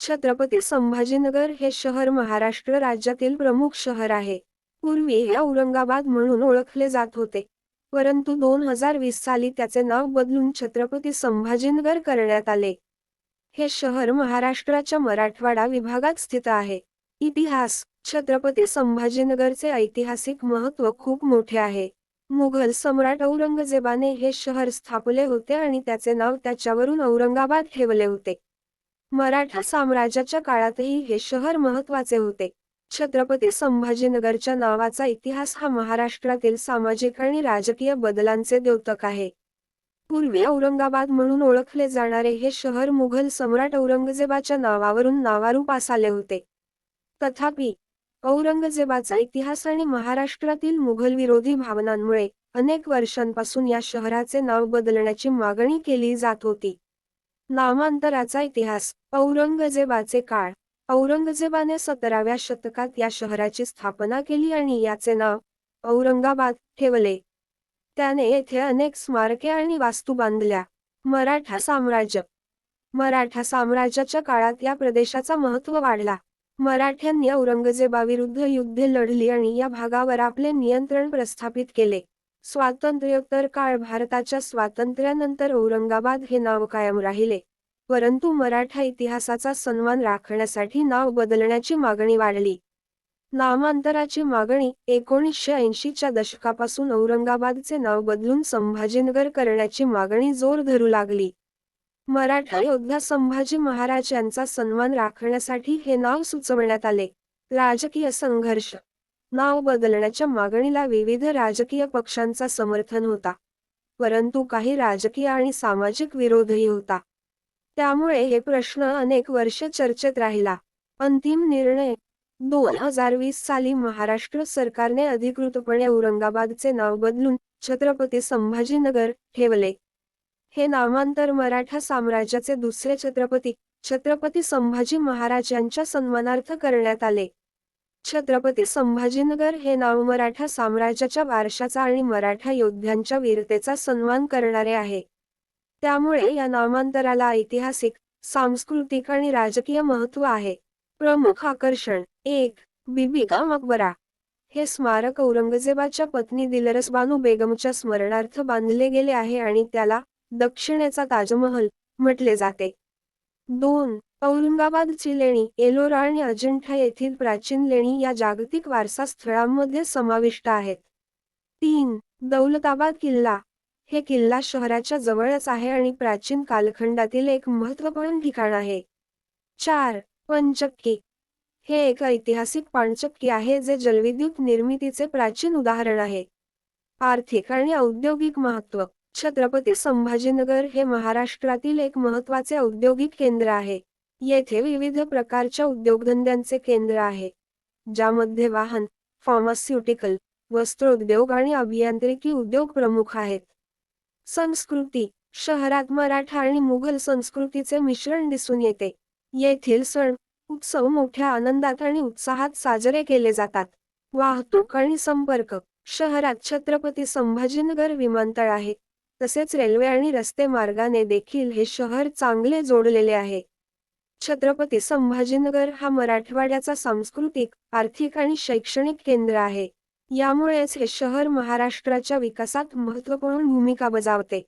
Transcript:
छत्रपती संभाजीनगर हे शहर महाराष्ट्र राज्यातील प्रमुख शहर आहे. पूर्वी हे औरंगाबाद म्हणून ओळखले जात होते. परंतु दोन हजार वीस साली त्याचे नाव बदलून छत्रपती संभाजीनगर करण्यात आले. हे शहर महाराष्ट्राच्या मराठवाडा विभागात स्थित आहे. इतिहास छत्रपती संभाजीनगरचे ऐतिहासिक महत्त्व खूप मोठे आहे. मुघल सम्राट औरंगजेबाने हे शहर स्थापले होते आणि त्याचे नाव त्याच्यावरून औरंगाबाद ठेवले होते. मराठा साम्राज्याच्या काळातही हे शहर महत्त्वाचे होते. छत्रपती संभाजीनगरच्या नावाचा इतिहास हा महाराष्ट्रातील सामाजिक आणि राजकीय बदलांचे द्योतक आहे. पूर्वी औरंगाबाद म्हणून ओळखले जाणारे हे शहर मुघल सम्राट औरंगजेबाच्या नावावरून नावारूपास आले होते. तथापि औरंगजेबाचा इतिहास आणि महाराष्ट्रातील मुघल विरोधी भावनांमुळे अनेक वर्षांपासून या शहराचे नाव बदलण्याची मागणी केली जात होती. नामांतराचा इतिहास औरंगजेबाचे काळ. औरंगजेबाने सतराव्या शतकात या शहराची स्थापना केली आणि याचे नाव औरंगाबाद ठेवले. त्याने येथे अनेक स्मारके आणि वास्तू बांधल्या. मराठा साम्राज्य. मराठा साम्राज्याच्या काळात या प्रदेशाचा महत्त्व वाढला. मराठ्यांनी औरंगजेबाविरुद्ध युद्धे लढली आणि या भागावर आपले नियंत्रण प्रस्थापित केले. स्वातंत्र्योत्तर काळ भारताच्या स्वातंत्र्यानंतर औरंगाबाद हे नाव कायम राहिले. परंतु मराठा इतिहासाचा सन्मान राखण्यासाठी नाव बदलण्याची मागणी वाढली. नामांतराची मागणी एकोणीसशे ऐंशीच्या दशकापासून औरंगाबादचे नाव बदलून संभाजीनगर करण्याची मागणी जोर धरू लागली. मराठा योद्धा संभाजी महाराज यांचा सन्मान राखण्यासाठी हे नाव सुचवण्यात आले. राजकीय संघर्ष नाव बदलण्याच्या मागणीला विविध राजकीय पक्षांचा समर्थन होता. परंतु काही राजकीय आणि सामाजिक विरोधही होता. त्यामुळे हे प्रश्न अनेक वर्ष चर्चेत राहिला. अंतिम निर्णय दोन हजार वीस साली महाराष्ट्र सरकारने अधिकृतपणे औरंगाबादचे नाव बदलून छत्रपती संभाजीनगर ठेवले. हे नामांतर मराठा साम्राज्याचे दुसरे छत्रपती छत्रपती संभाजी महाराज यांच्या सन्मानार्थ करण्यात आले. छत्रपती संभाजीनगर हे नाव मराठा साम्राज्याच्या वारशाचा आणि मराठा योद्ध्यांच्या वीरतेचा सन्मान करणारे आहे. त्यामुळे या नामांतराला ऐतिहासिक सांस्कृतिक आणि राजकीय महत्त्व आहे. प्रमुख आकर्षण एक बिबिका मकबरा. हे स्मारक औरंगजेबाच्या पत्नी दिलरस बानू बेगमच्या स्मरणार्थ बांधले गेले आहे आणि त्याला दक्षिणेचा ताजमहल म्हटले जाते. दोन औरंगाबादची लेणी एलोरा आणि अजिंठा येथील प्राचीन लेणी या जागतिक वारसा स्थळांमध्ये समाविष्ट आहेत. तीन दौलताबाद किल्ला. हे किल्ला शहराच्या जवळच आहे आणि प्राचीन कालखंडातील एक महत्त्वपूर्ण ठिकाण आहे. चार पंचक्की हे एक ऐतिहासिक पाणचक्की आहे जे जलविद्युत निर्मितीचे प्राचीन उदाहरण आहे. आर्थिक आणि औद्योगिक महत्त्व. छत्रपती संभाजीनगर हे महाराष्ट्रातील एक महत्त्वाचे औद्योगिक केंद्र आहे. येथे विविध प्रकारच्या उद्योगधंद्यांचे केंद्र आहे ज्यामध्ये वाहन फार्मास्युटिकल वस्त्रोद्योग आणि अभियांत्रिकी उद्योग प्रमुख आहेत. संस्कृती शहरात मराठा आणि मुघल संस्कृतीचे मिश्रण दिसून येते. येथील सण उत्सव मोठ्या आनंदात आणि उत्साहात साजरे केले जातात. वाहतूक आणि संपर्क शहरात छत्रपती संभाजीनगर विमानतळ आहे. तसेच रेल्वे आणि रस्ते मार्गाने देखील हे शहर चांगले जोडलेले आहे. छत्रपती संभाजीनगर हा मराठवाड्याचा सांस्कृतिक आर्थिक आणि शैक्षणिक केंद्र आहे. यामुळेच हे शहर महाराष्ट्राच्या विकासात महत्त्वपूर्ण भूमिका बजावते.